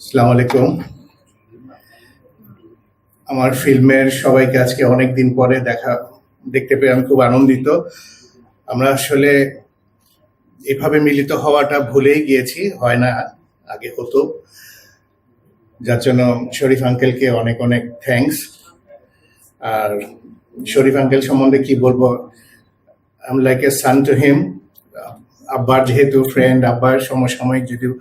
আসসালামু আলাইকুম। আমার ফিল্মের সবাইকে আজকে অনেক দিন পরে দেখা, দেখতে পেয়ে আমি খুব আনন্দিত। আমরা আসলে এভাবে মিলিত হওয়াটা ভুলেই গিয়েছি, হয় না, আগে হতো। যার জন্য শরীফ আঙ্কেলকে অনেক অনেক থ্যাঙ্কস আর শরীফ আঙ্কেল সম্বন্ধে কি বলব আম like a San to him আব্বার যেহেতু ফ্রেন্ড আব্বার সমসাময়িক যদিও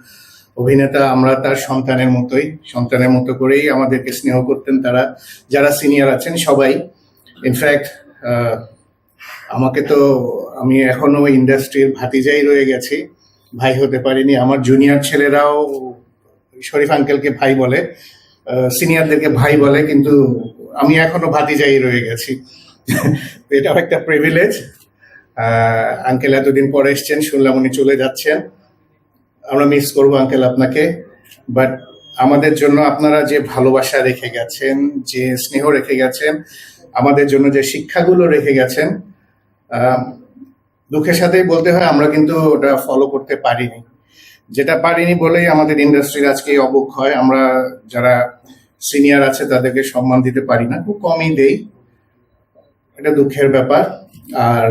অভিনেতা আমরা তার সন্তানের মতোই, সন্তানের মতো করেই আমাদেরকে স্নেহ করতেন তারা। যারা সিনিয়র আছেন সবাই। ইনফ্যাক্ট আমাকে তো, আমি এখনও ইন্ডাস্ট্রির ভাতিজাই রয়ে গেছি। ভাই হতে পারিনি। আমার জুনিয়র ছেলেরাও শরীফ আঙ্কেলকে ভাই বলে সিনিয়রদেরকে ভাই বলে, কিন্তু আমি এখনও ভাতিজাই রয়ে গেছি। এটাও একটা প্রিভিলেজ আঙ্কেল এতদিন পরে এসছেন, শুনলাম উনি চলে যাচ্ছেন। আমরা মিস করব আঙ্কেল আপনাকে। বাট আমাদের জন্য আপনারা যে ভালোবাসা রেখে গেছেন, যে স্নেহ রেখে গেছেন, আমাদের জন্য যে শিক্ষাগুলো রেখে গেছেন দুঃখের সাথেই বলতে হয়, আমরা কিন্তু ওটা ফলো করতে পারিনি। যেটা পারিনি বলেই আমাদের ইন্ডাস্ট্রির আজকে অবক্ষয় আমরা যারা সিনিয়র আছে, তাদেরকে সম্মান দিতে পারি না। খুব কমই দেই। এটা দুঃখের ব্যাপার। আর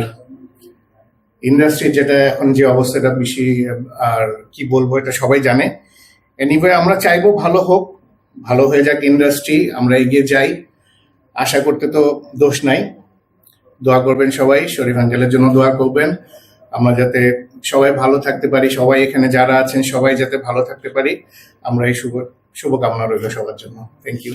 ইন্ডাস্ট্রির যেটা এখন যে অবস্থাটা বেশি, আর কি বলব এটা সবাই জানে। এনিওয়ে আমরা চাইব ভালো হোক, ভালো হয়ে যাক ইন্ডাস্ট্রি আমরা এগিয়ে যাই। আশা করতে তো দোষ নাই। দোয়া করবেন সবাই, শরীফ আঙ্কেলের জন্য দোয়া করবেন। আমরা যাতে সবাই ভালো থাকতে পারি, সবাই এখানে যারা আছেন সবাই যাতে ভালো থাকতে পারি। আমরা এই শুভ, শুভকামনা রইল সবার জন্য। Thank you